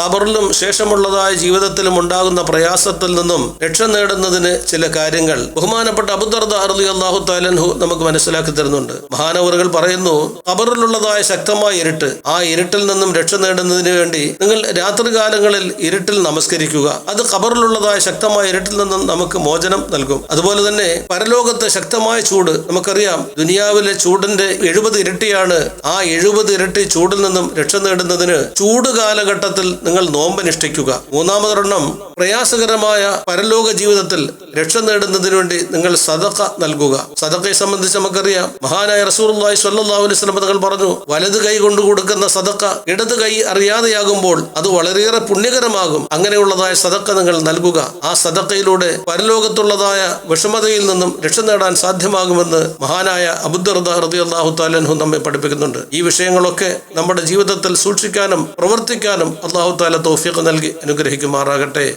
ഖബറിലും ശേഷമുള്ളതായ ജീവിതത്തിലും ഉണ്ടാകുന്ന പ്രയാസത്തിൽ നിന്നും രക്ഷ നേടുന്നതിന് ചില കാര്യങ്ങൾ ബഹുമാനപ്പെട്ട അബുദർദ അറുതി അള്ളാഹു താലൻഹു നമുക്ക് മനസ്സിലാക്കി തരുന്നുണ്ട്. മഹാനവറുകൾ പറയുന്നു ഖബറിലുള്ളതായ ശക്തമായ ഇരുട്ട് ആ ഇരുട്ടിൽ നിന്നും രക്ഷ നേടുന്നതിന് വേണ്ടി നിങ്ങൾ രാത്രികാലങ്ങളിൽ ഇരുട്ടിൽ നമസ്കരിക്കുക. അത് ഖബറിലുള്ളതായ ശക്തമായ ഇരുട്ടിൽ നിന്നും നമുക്ക് മോചനം നൽകും. അതുപോലെ തന്നെ പരലോകത്ത് ശക്തമായ ചൂട് നമുക്കറിയാം ദുനിയാവിലെ ചൂടിന്റെ എഴുപത് ഇരട്ടിയാണ് ആ എഴുപത് ഇരട്ടി ചൂടിൽ നിന്നും രക്ഷ നേടുന്നതിന് ചൂട് കാലഘട്ടത്തിൽ നിങ്ങൾ നോമ്പനുഷ്ഠിക്കുക. മൂന്നാമതൊരെണ്ണം പ്രയാസകരമായ പരലോക ജീവിതത്തിൽ രക്ഷ നേടുന്നതിന് വേണ്ടി നിങ്ങൾ സദഖ നൽകുക. സദഖയെ സംബന്ധിച്ച് നമുക്കറിയാം. മഹാനായ റസൂർലായി സ്വല്ലാഹു അലൈഹി തങ്ങൾ പറഞ്ഞു വലത് കൈ കൊണ്ട് കൊടുക്കുന്ന സദക്ക ഇടത് കൈ അറിയാതെയാകുമ്പോൾ അത് വളരെയേറെ പുണ്യകരമാകും. അങ്ങനെയുള്ളതായ സദക്ക നിങ്ങൾ നൽകുക. ആ സദക്കയിലൂടെ പരലോകത്തുള്ളതായ വിഷമതയിൽ നിന്നും രക്ഷ നേടാൻ സാധ്യമാകുമെന്ന് മഹാനായ അബുദ്ദർദ ഹൃദയ അള്ളാഹു താലൻഹു നമ്മെ പഠിപ്പിക്കുന്നുണ്ട്. ഈ വിഷയങ്ങളൊക്കെ നമ്മുടെ ജീവിതത്തിൽ സൂക്ഷിക്കാനും പ്രവർത്തിക്കാനും അള്ളാഹു താല തൗഫീഖ് നൽകി അനുഗ്രഹിക്കുമാറാകട്ടെ.